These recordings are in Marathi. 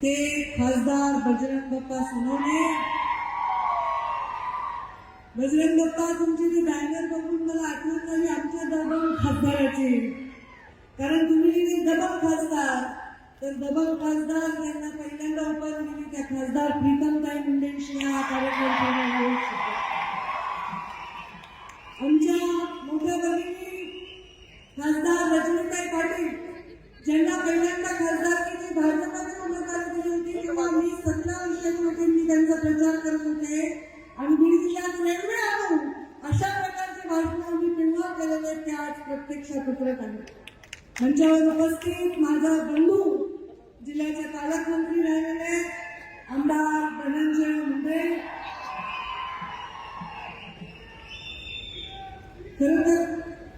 ते खासदार बजरंग बाप्पा सोनवणे. बजरंग बाप्पा तुमची ती बॅनर बघून मला आठवण झाली आमच्या दबंग खासदाराची. कारण तुम्ही जे दबंग खासदार तर दबंग खासदार त्यांना पहिल्यांदा उपाय दिली त्या खासदार प्रीतमताई मुंडेंशी हा कार्यक्रम आमच्या मोठ्या बहिणी खासदार रजनीताई पाटील ज्यांना पहिल्यांदा खासदारकीची भारत मंचावर उपस्थित माझा बंधू जिल्ह्याचे पालकमंत्री राहिलेले आमदार धनंजय मुंडे. खरं तर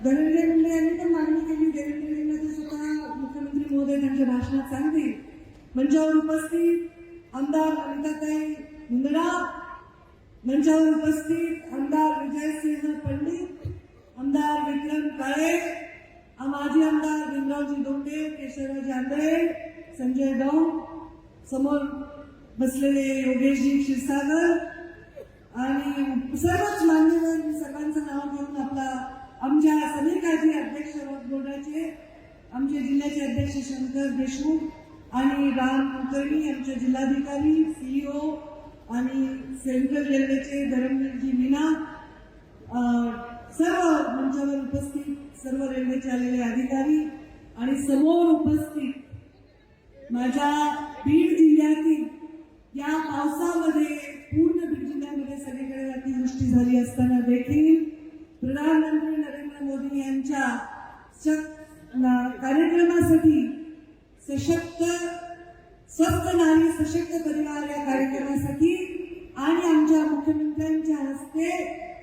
धनंजय मुंडे यांनी पण मागणी केली देवेंद्र ते स्वतः मुख्यमंत्री महोदय त्यांच्या भाषणात सांगतील. मंचावर उपस्थित आमदार अनिताताई मुंदडा मंचावर उपस्थित आमदार विजयसिंह पंडित आमदार विक्रम काळे. माजी आमदार भीमरावजी दोंडे केशवराज आंधळे संजय दौंड समोर बसलेले योगेशजी क्षीरसागर आणि सर्वच मान्यवर सर्वांचं नाव घेऊन आपला आमच्या समीकाजी अध्यक्ष बोर्डाचे आमचे जिल्ह्याचे अध्यक्ष शंकर देशमुख आणि राम कुलकर्णी आमचे जिल्हाधिकारी सीईओ आणि सेंट्रल रेल्वेचे धरमवीरजी मीना सर्व मंचावर उपस्थित सर्व रेल्वेचे आलेले अधिकारी आणि समोर उपस्थित माझ्या बीड जिल्ह्यातील या पावसामध्ये पूर्ण बीड जिल्ह्यामध्ये सगळीकडे अतिवृष्टी झाली असताना देखील प्रधानमंत्री नरेंद्र मोदी यांच्या कार्यक्रमासाठी सशक्त स्वस्त नारी सशक्त परिवार या कार्यक्रमासाठी आणि आमच्या मुख्यमंत्र्यांच्या हस्ते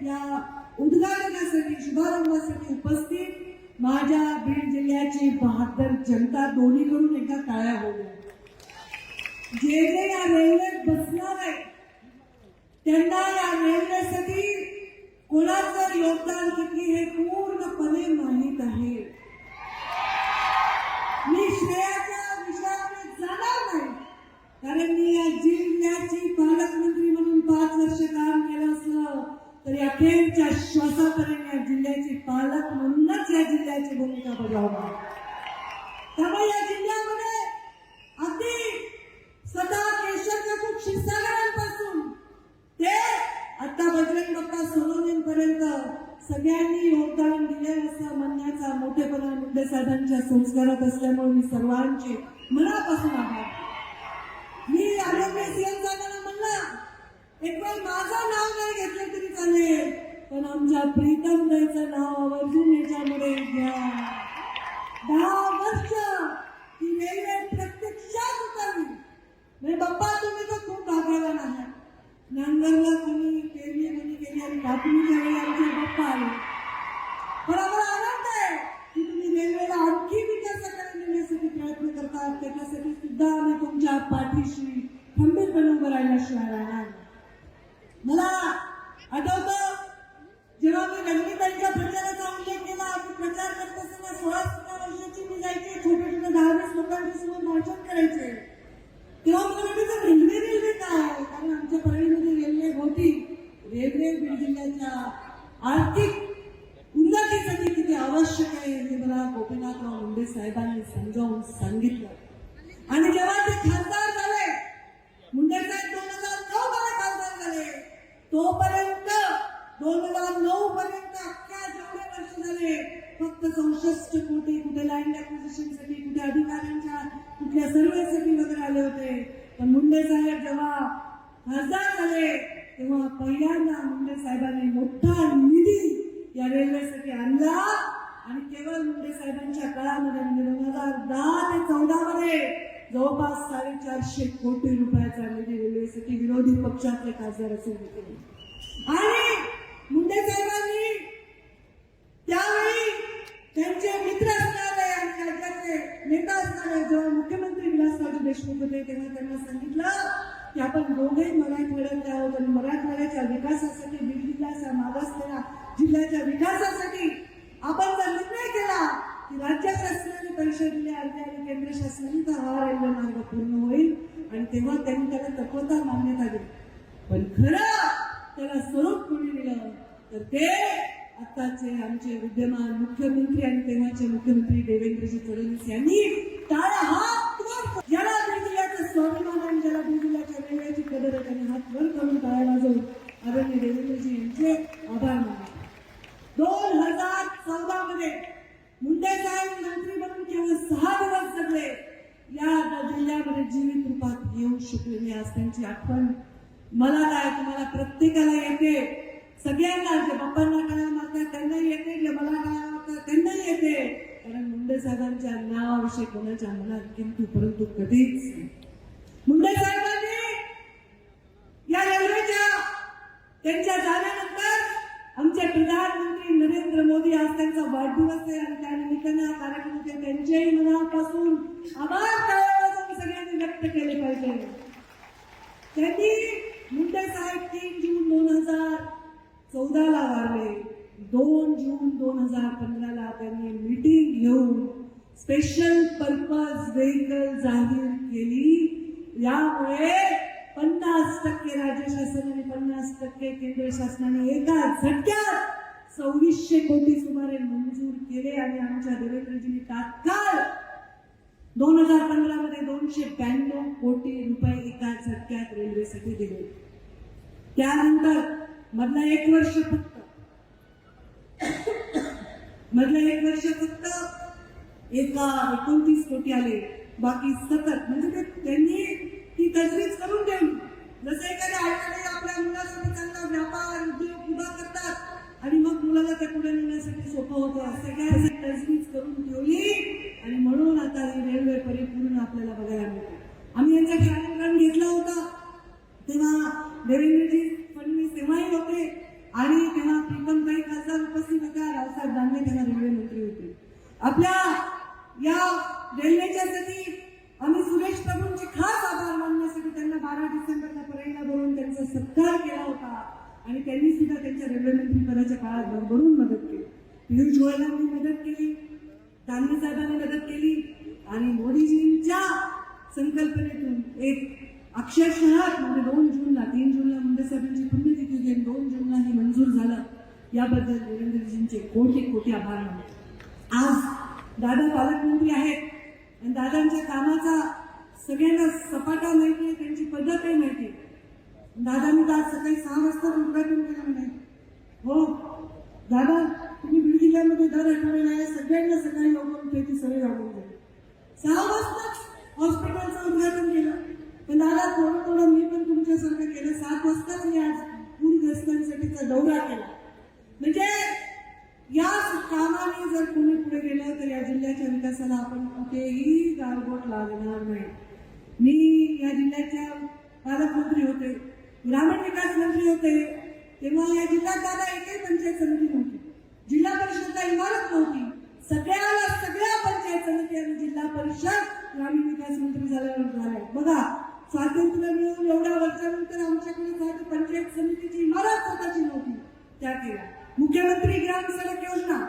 या उद्घाटनासाठी शुभारंभासाठी उपस्थित माझ्या बीड जिल्ह्याची बहादर जनता दोन्हीकडून एका टाळ्या होऊया जे जे या रेल्वेत बसणार आहे त्यांना या रेल्वेसाठी कोणाचं योगदान किती हे पूर्णपणे माहीत आहे. मी श्रेयाच्या विषयाकडे जाणार नाही कारण मी या जिल्ह्याची पालकमंत्री म्हणून पाच वर्ष काम केलं असलं. तरी अखेरच्या श्वासापर्यंत या जिल्ह्याची पालक म्हणूनच या जिल्ह्याची भूमिका बजावणार त्यामुळे या जिल्ह्यामध्ये अगदी स्वतः केशव खूप ते आता बजरंग बाप्पा सोनवणेपर्यंत सगळ्यांनी योगदान दिले असं म्हणण्याचा मोठेपणा मुंडे साहेबांच्या संस्कारात असल्यामुळे मी सर्वांचे मनापासून आभार. मी आरोग्य सीएम जाताना म्हणलं एक वेळ माझं नाव नाही घेतलं तरी चालेल पण आमच्या प्रीतम द्यायचं नाव आवर्जून याच्यामध्ये घ्या. दहा वर्ष ती रेल्वे प्रत्यक्षात उतरली म्हणजे बाप्पा तुम्ही तर खूप भाग्यवान आहात नांगरला कोणी पेरणी कोणी केली आणि कापणीच्या वेळी आमचे बाप्पा आले. पण आम्हाला आनंद आहे की तुम्ही वेगवेगळ्या आणखी विकासाकडे नेण्यासाठी प्रयत्न करतात. त्याच्यासाठी सुद्धा आम्ही तुमच्या पाठीशी खंबीरपणे उभं राहिल्याशिवाय राहणार मला आठवतं जेव्हा मी प्रचाराचा उल्लेख केला आम्ही प्रचार करत असताना सोळा सतरा वर्षाची मी जायची. छोटे छोटे दहा वीस लोकांच्या समोर भाषण करायचे. तेव्हा मला त्याचं रेल्वे रेल्वे काय? कारण आमच्या परळीमध्ये रेल्वे होती. रेल्वे बीड जिल्ह्याच्या आर्थिक उन्नतीसाठी किती आवश्यक आहे हे मला गोपीनाथराव मुंडे साहेबांनी समजावून सांगितलं. आणि जेव्हा ते खासदार झाले मुंडे साहेब दोन हजार नऊ मध्ये खासदार झाले तोपर्यंत दोन हजार नऊ पर्यंत अख्ख्या जेवढे वर्ष झाले फक्त चौसष्ट कोटी कुठे लँडसाठी कुठे अधिकाऱ्यांच्या कुठल्या सर्वेसाठी वगैरे आले होते. पण मुंडे साहेब जेव्हा खासदार झाले तेव्हा पहिल्यांदा मुंडे साहेबांनी मोठा निधी या रेल्वेसाठी आणला. आणि केवळ मुंडे साहेबांच्या काळामध्ये म्हणजे दोन हजार दहा ते चौदा मध्ये जवळपास साडेचारशे कोटी रुपयाचा निधी रेल्वेसाठी विरोधी पक्षातले खासदार असे होते. आणि मुंडे साहेबांनी त्यावेळी त्यांचे मित्र असणारे आणि राज्याचे नेता असणारे जेव्हा मुख्यमंत्री विलासराव देशमुख होते तेव्हा त्यांना सांगितलं की आपण दोघेही मराठवाड्यात आहोत आणि मराठवाड्याच्या विकासासाठी बीड जिल्ह्याच्या मागासलेल्या जिल्ह्याच्या विकासासाठी आपण जर निर्णय केला की राज्य शासनाने परिषदेने दिले आणि केंद्र शासनाने तर हा रेल्वे मार्ग पूर्ण होईल आणि आणि तेव्हा त्यांनी त्याला तत्वता मान्यता दिली पण खरं त्याला स्वरूप कोणी दिलं? तर ते आताचे आमचे विद्यमान मुख्यमंत्री आणि तेव्हाचे मुख्यमंत्री देवेंद्रजी फडणवीस यांनी टाळा हात वर ज्याला बीड स्वाभिमान आणि ज्याला बीड वेगळ्याची कदर आहे त्यांनी हात वर करून टाळा वाजवून आदरणीय देवेंद्रजी यांचे आभार मानले दोन हजार चौदा मध्ये मुंडे साहेब मंत्री म्हणून केवळ सहा दिवस जगले. या जिल्ह्यामध्ये जीवित रूपात येऊ शकले मी आज त्यांची आठवण मला काय तुम्हाला प्रत्येकाला येते. सगळ्यांना जे बाप्पांना काय मारतात त्यांना येते मला काय त्यांना येते. कारण मुंडे साहेबांच्या नावाविषयी कोणाच्या मनात किंतु परंतु कधीच मुंडे साहेबांनी या रेल्वेच्या त्यांच्या जाण्यानंतर आमचे प्रधानमंत्री नरेंद्र मोदी आज त्यांचा वाढदिवस आहे आणि त्या निमित्तानं हा कार्यक्रम होते त्यांच्याही मनापासून आभार सगळ्यांनी व्यक्त केले पाहिजे. त्यांनी मुंडे साहेब तीन जून दोन हजार चौदाला वारले. दोन जून दोन हजार पंधराला त्यांनी मीटिंग घेऊन स्पेशल पर्पज व्हेकल जाहीर केली. यामुळे पन्नास टक्के राज्य शासनाने पन्नास टक्के केंद्र शासनाने एका झटक्यात सव्वीसशे कोटी सुमारे मंजूर केले आणि आमच्या देवेंद्रजींनी तात्काळ दोन हजार पंधरा मध्ये दोनशे ब्याण्णव कोटी रुपये एका झटक्यात रेल्वेसाठी दिले. त्यानंतर मधलं एक वर्ष फक्त. मधलं एक वर्ष फक्त एका एकोणतीस कोटी आले. बाकी सतत म्हणजे त्यांनी ती तजवीज करून ठेवली. जसं एखाद्या आईकडे आपल्या मुलासाठी चांगला व्यापार उद्योग उभा करतात आणि मग मुलाला त्या पुढे नेण्यासाठी सोपं होतं सगळ्या असं तजवीज करून ठेवली. आणि म्हणून आता ही रेल्वे परिपूर्ण आपल्याला बघायला मिळते. आम्ही यांचा कार्यक्रम घेतला होता. तेव्हा देवेंद्रजी फडणवीस तेव्हाही होते आणि तेव्हा प्रीतमताई खासदार उपस्थित होत्या रावसाहेब दानवे तेव्हा रेल्वे मंत्री होते आपल्या या रेल्वेच्यासाठी आम्ही सुरेश प्रभूंचे खास आभार मानण्यासाठी त्यांना बारा डिसेंबरला परळीला बोलून त्यांचा सत्कार केला होता आणि त्यांनी सुद्धा त्यांच्या रेल्वे मंत्री पदाच्या काळात भरभरून मदत केली. पियुष गोयलांनी मदत केली दानवे साहेबांनी मदत केली आणि मोदीजींच्या संकल्पनेतून एक अक्षरशः म्हणजे दोन जूनला तीन जूनला मुंडे साहेबांची पुण्यतिथी होती दोन जूनला हे मंजूर झालं. याबद्दल देवेंद्रजींचे कोटी कोटी आभार मानतो आज दादा पालकमंत्री आहेत आणि दादांच्या कामाचा सगळ्यांना सपाटा माहिती आहे त्यांची पद्धतही माहिती आहे. दादांनी तर आज सकाळी सहा वाजता उद्घाटन केलं म्हणे. हो दादा तुम्ही बीड जिल्ह्यामध्ये दर आठवड्याला आहे सगळ्यांना सकाळी लवकर उठायची सवय लागून जाईल सहा वाजताच हॉस्पिटलचं उद्घाटन केलं. पण दादा थोडं थोडं मी पण तुमच्यासारखं केलं. सात वाजताच मी आज पूरग्रस्तांसाठीचा दौरा केला. म्हणजे या कामाने जर कोणी पुढे गेलं तर या जिल्ह्याच्या विकासाला आपण कुठेही गारबोट लागणार नाही. मी या जिल्ह्याच्या पालकमंत्री होते ग्रामीण विकास मंत्री होते. तेव्हा या जिल्ह्यात दादा एकही पंचायत समिती ग्रामीण विकास मंत्री झाल्यानंतर झाल्या. बघा स्वातंत्र्य मिळून एवढ्या वर्षानंतर आमच्याकडे साधी पंचायत समितीची इमारत स्वतःची नव्हती. त्या केल्या. मुख्यमंत्री ग्राम सडक योजना.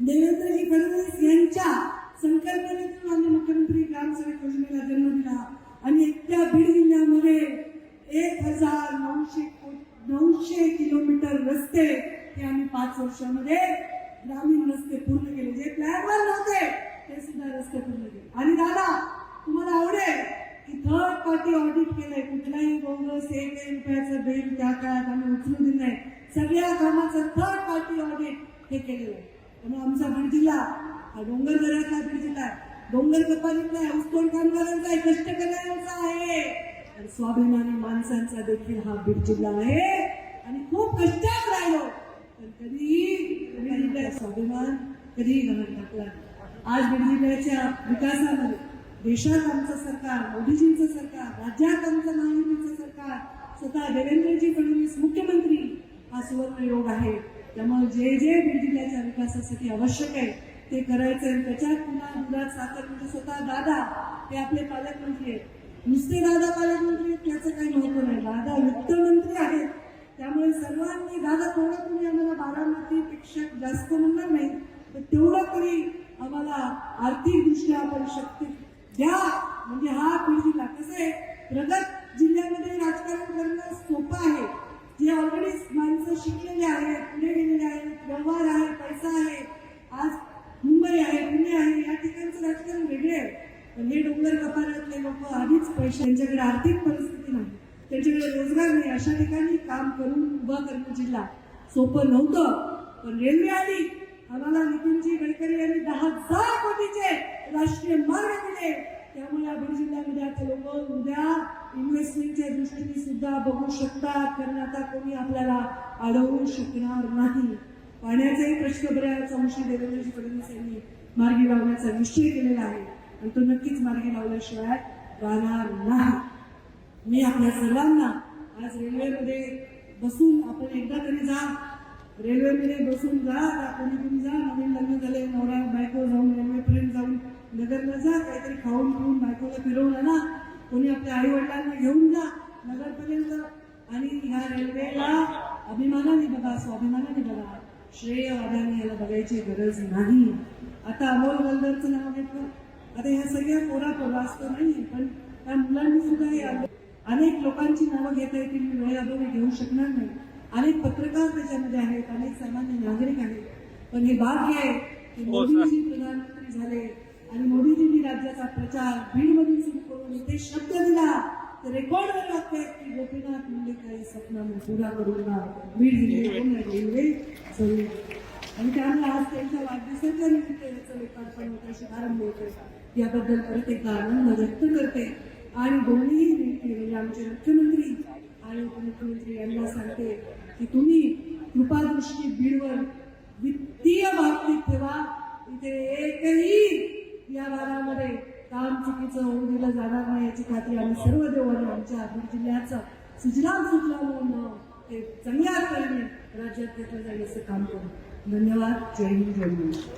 देवेंद्रजी फडणवीस यांच्या संकल्पनेतून आम्ही मुख्यमंत्री ग्राम सडक योजनेला जन्म दिला. आणि एकट्या बीड जिल्ह्यामध्ये एक हजार नऊशे नऊशे किलोमीटर रस्ते हे आम्ही पाच वर्षामध्ये ग्रामीण रस्ते पूर्ण केले. जे प्लॅनवर नव्हते ते सुद्धा रस्ते पूर्ण केले. आणि दादा तुम्हाला आवडेल की थर्ड पार्टी ऑडिट केलंय कुठलाही बोगस एक रुपयाचं बिल त्या काळात आम्ही उचलून दिलं नाही. सगळ्या कामाचं थर्ड पार्टी ऑडिट हे केलेलं आहे. त्यामुळे आमचा बीड जिल्हा हा डोंगर बीड जिल्हा आहे. डोंगर कपालीतला आहे ऊसतोड कामगारांचा आहे कष्ट करणाऱ्यांचा आहे. आणि स्वाभिमानी माणसांचा देखील हा बीड जिल्हा आहे. आणि खूप कष्टात राहिलो. पण कधीही स्वाभिमान कधीही घरात टाकला नाही. आज बीड जिल्ह्याच्या विकासामध्ये देशात आमचं सरकार मोदीजींचं सरकार राज्यात आमचं महायुतीचं सरकार स्वतः देवेंद्रजी फडणवीस मुख्यमंत्री हा सुवर्ण योग आहे. त्यामुळे जे जे बीड जिल्ह्याच्या विकासासाठी आवश्यक आहे ते करायचं आहे. त्याच्यात पुन्हा मुलात साखर म्हणजे स्वतः दादा हे आपले पालकमंत्री आहेत. नुसते दादा पालकमंत्री आहेत त्याचं काही महत्त्व नाही. दादा वित्तमंत्री आहेत. त्यामुळे सर्वांनी दादा थोडं तुम्ही आम्हाला बारामतीपेक्षा जास्त म्हणणार नाही तर तेवढं तरी आम्हाला आर्थिकदृष्ट्या आपण शक्ती द्या. म्हणजे हा बीड जिल्हा कसं आहे प्रगत जिल्ह्यामध्ये राजकारण करणं सोपं आहे. जे ऑलरेडी माणसं शिकलेले आहेत पुढे गेलेले आहेत व्यवहार आहे पैसा आहे. आज मुंबई आहे पुणे आहे या ठिकाणचं राजकारण वेगळे आहे. पण हे डोंगर कपारातले लोक आधीच पैसे त्यांच्याकडे आर्थिक परिस्थिती नाही. त्यांच्याकडे रोजगार नाही. अशा ठिकाणी काम करून उभा करणं जिल्हा सोपं नव्हतं. पण रेल्वे आली. आम्हाला नितीनजी गडकरी यांनी दहा हजार कोटीचे राष्ट्रीय मार्ग दिले. त्यामुळे या बीड जिल्ह्यामध्ये आता लोक उद्या इन्व्हेस्टमेंटच्या दृष्टीने सुद्धा बघू शकतात. कारण आता कोणी आपल्याला अडवू शकणार नाही. पाण्याचाही प्रश्न बऱ्याच अंशी देवेंद्रजी फडणवीस यांनी मार्गी लावण्याचा निश्चय केलेला आहे. आणि तो नक्कीच मार्गी लावल्याशिवाय राहणार नाही. मी आपल्या सर्वांना आज रेल्वेमध्ये बसून आपण एकदा तरी जा रेल्वेमध्ये बसून जा कोणी तुम्ही जा नवीन लग्न झाले नवरा बायको जाऊन रेल्वेपर्यंत जाऊन नगरला जा काहीतरी खाऊन पिऊन बायकोला फिरवलं ना कोणी आपल्या आई वडिलांना घेऊन जा नगरपर्यंत. आणि ह्या रेल्वेला अभिमानाने बघा स्वाभिमानाने बघा. श्रेय श्रेयवादाने याला बघायची गरज नाही. आता अमोल गलदरचं नाव घेतलं. आता ह्या सगळ्या कोरा प्रवास तर नाही पण त्या मुलांनी सुद्धा हे अनेक लोकांची नावं घेता येतील मी वेळेअभावी घेऊ शकणार नाही. अनेक पत्रकार त्याच्यामध्ये आहेत अनेक सामान्य नागरिक आहेत. पण हे भाग्य आहे की मोदीजी प्रधानमंत्री झाले आणि मोदीजींनी राज्याचा प्रचार बीडमधून सुरू करून इथे शब्द दिला तर रेकॉर्डवर लागतंय की गोपीनाथ मुंडे काही स्वप्न पुरा करून रेल्वे? चालू. आणि त्यामुळे आज त्यांच्या वाढदिवसाच्या निमित्त याचं लोकार्पण होतं शुभारंभ होतोय याबद्दल परत एकदा आनंद व्यक्त करते. आणि दोन्ही नेते म्हणजे आमचे मुख्यमंत्री आणि उपमुख्यमंत्री यांना सांगते की तुम्ही कृपादृष्टी बीडवर वित्तीय बाबतीत ठेवा. इथे एकही या भागामध्ये काम चुकीचं होऊ दिलं जाणार नाही याची खात्री आम्ही सर्व देऊ आमच्या बीड जिल्ह्याचं सुजलाम सुजलाम होऊन ते चांगल्या करणे राज्यात घेतलं जाईल असं काम करू. धन्यवाद. जय हिंद जय महाराष्ट्र.